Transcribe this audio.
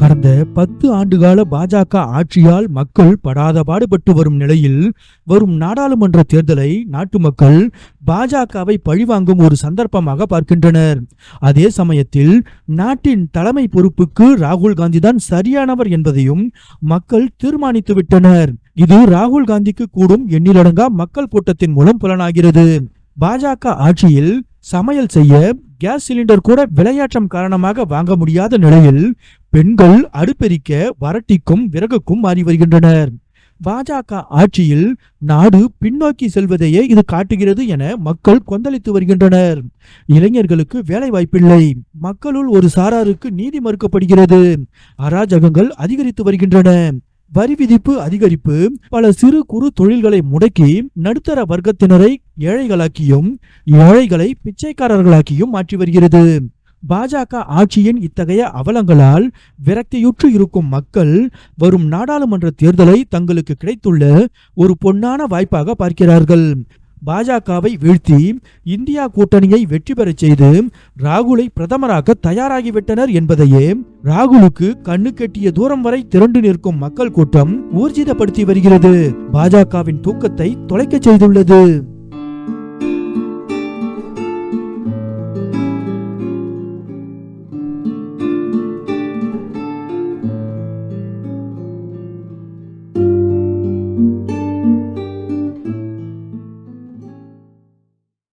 கடந்த பத்து ஆண்டுகால பாஜக ஆட்சியால் மக்கள் படாத பாடுபட்டு வரும் நிலையில் வரும் நாடாளுமன்ற தேர்தலை நாட்டு மக்கள் பாஜகவை பழிவாங்கும் ஒரு சந்தர்ப்பமாக பார்க்கின்றனர். அதே சமயத்தில் நாட்டின் தலைமை பொறுப்புக்கு ராகுல் காந்தி தான் சரியானவர் என்பதையும் மக்கள் தீர்மானித்து விட்டனர். இது ராகுல் காந்திக்கு கூடும் எண்ணிலடங்கா மக்கள் கூட்டத்தின் மூலம் புலனாகிறது. பாஜக ஆட்சியில் சமையல் செய்ய கேஸ் சிலிண்டர் கூட விளையாட்டம் காரணமாக வாங்க முடியாத நிலையில் பெண்கள் அடுப்பெரிக்க வரட்டிக்கும் விறகுக்கும் மாறி வருகின்றனர். பாஜக ஆட்சியில் நாடு பின்னோக்கி செல்வதையே இது காட்டுகிறது என மக்கள் கொந்தளித்து வருகின்றனர். இளைஞர்களுக்கு வேலை வாய்ப்பில்லை மக்களுள் ஒரு சாராருக்கு நீதி மறுக்கப்படுகிறது. அராஜகங்கள் அதிகரித்து வருகின்றன. வரி விதிப்பு அதிகரிப்பு பல சிறு குறு தொழில்களை முடக்கி நடுத்தர வர்க்கத்தினரை ஏழைகளாக்கியும் ஏழைகளை பிச்சைக்காரர்களாக்கியும் மாற்றி வருகிறது. பாஜக ஆட்சியின் இத்தகைய அவலங்களால் விரக்தியுற்று இருக்கும் மக்கள் வரும் நாடாளுமன்ற தேர்தலை தங்களுக்கு கிடைத்துள்ள ஒரு பொன்னான வாய்ப்பாக பார்க்கிறார்கள். பாஜகவை வீழ்த்தி இந்தியா கூட்டணியை வெற்றி பெறச் செய்து ராகுலை பிரதமராக்க தயாராகிவிட்டனர் என்பதையே ராகுலுக்கு கண்ணு கெட்டிய தூரம் வரை திரண்டு நிற்கும் மக்கள் கூட்டம் ஊர்ஜிதப்படுத்தி வருகிறது. பாஜகவின் தூக்கத்தை தொலைக்கச் செய்துள்ளது.